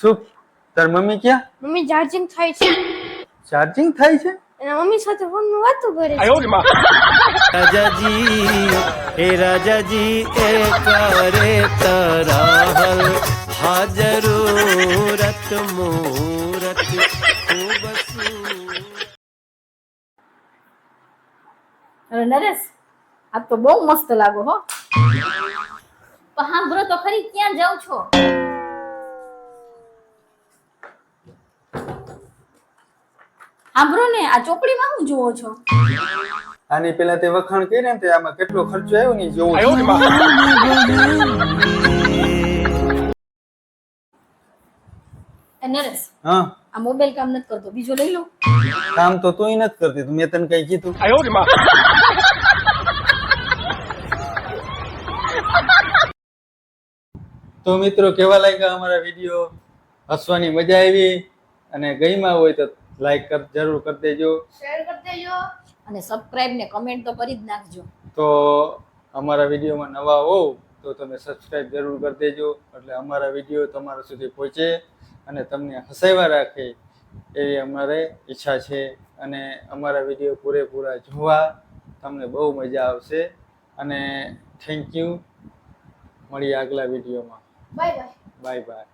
શું? તાર મમ્મી ક્યાં? મમ્મી ચાર્જિંગ થાય છે. ચાર્જિંગ થાય છે? એના મમ્મી સાથે ફોનમાં વાતો કરે છે. રાજાજી હે રાજાજી એ કરે તરાહલ હાજરૂરત મુરત અરે નરેશ આ તો બહુ મસ્ત લાગો હો. હા બ્રો તો ખરી ક્યાં જાવ છો? સાંભળો ને આ ચોપડીમાં હું જોવો છો? આની પેલા તે વખાણ કરી ને તે આમાં કેટલો ખર્ચો આવ્યો ને જોવું એ નરેશ હા. આ મોબાઈલ કામ નથી કરતો બીજો લઈ લો. કામ તો તું નથી કરતી મેં તને કઈ કીધું. તો મિત્રો કેવા લાગ્યા અમારા વીડિયો? હસવાની મજા આવી અને ગઈમાં હોય તો લાઈક કર જરૂર કરી દેજો. શેર કરી દેજો. અને સબસ્ક્રાઇબ ને કમેન્ટ તો કરી જ નાખજો. તો અમારા વિડીયોમાં નવા હોવ તો તમે સબસ્ક્રાઇબ જરૂર કરી દેજો. એટલે અમારા વીડિયો તમારા સુધી પહોંચે અને તમને હસાવ્યા રાખે એવી અમારે ઈચ્છા છે. અને અમારા વીડિયો પૂરેપૂરા જોવા તમને બહુ મજા આવશે. અને થેન્ક યુ મળીએ આગલા વિડીયોમાં. Bye bye bye bye